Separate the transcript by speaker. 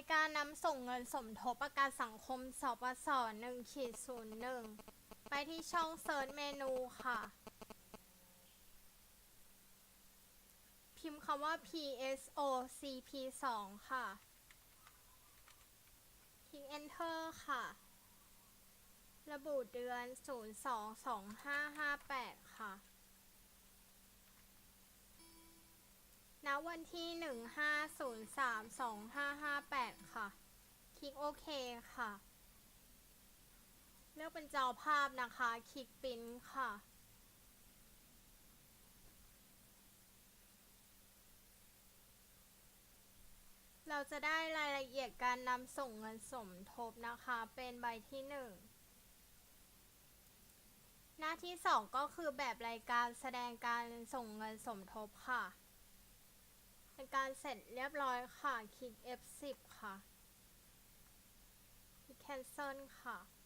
Speaker 1: ายการนำส่งเงินสมทบประกันสังคมสปส1ขีด01ไปที่ช่องเซิร์ชเมนูค่ะ พิมพ์คำว่า PSOCP 2ค่ะ คลิก Enter ค่ะ ระบุเดือน 022558 ค่ะณวันที่ 15032558ค่ะคลิกโอ เคค่ะ เลือกเป็นจอภาพนะคะ คลิกปิ้นค่ะ เราจะได้รายละเอียดการนำส่งเงินสมทบนะคะ เป็นใบที่หนึ่งหน้าที่สองก็คือแบบรายการแสดงการส่งเงินสมทบค่ะ เป็นการเสร็จเรียบร้อยค่ะ คลิก F10 ค่ะ นเซิลค่ะ